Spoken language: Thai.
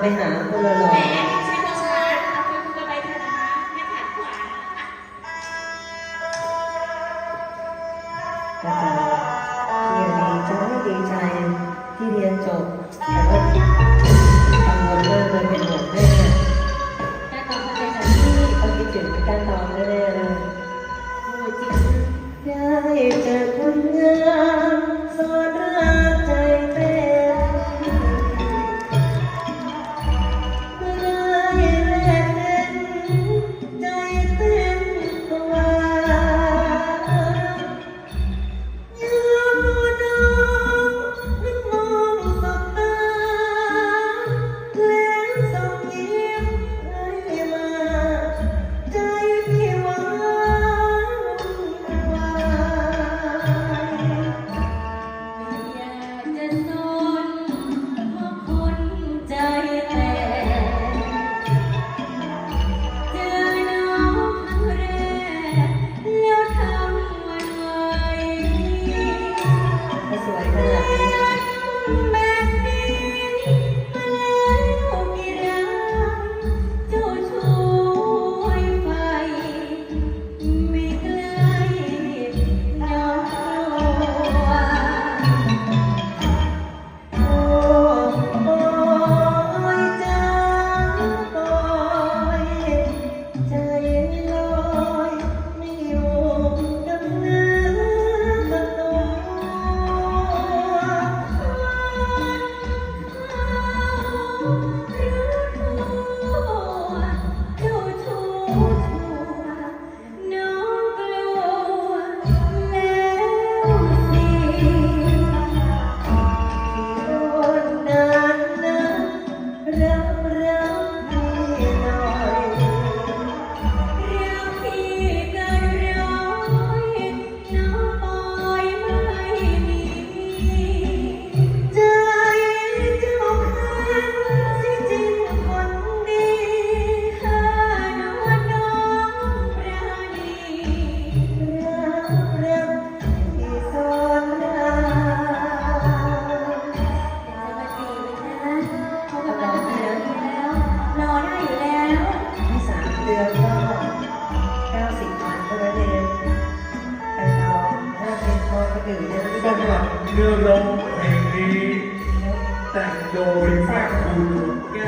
ไปหาคนละหล่อก็ตามที่อยู่ดีจะไม่ดีใจที่เรียนจบ แต่ว่ากังวลมากเลเป็นห่วงแม่แม่ตอนเป็นแบที่เอาไปจุดการต่อนแน่เลยโอ้จริงได้เจอ เนื้อร้องเพลงนี้แต่งโดยฝ้าคุณแก้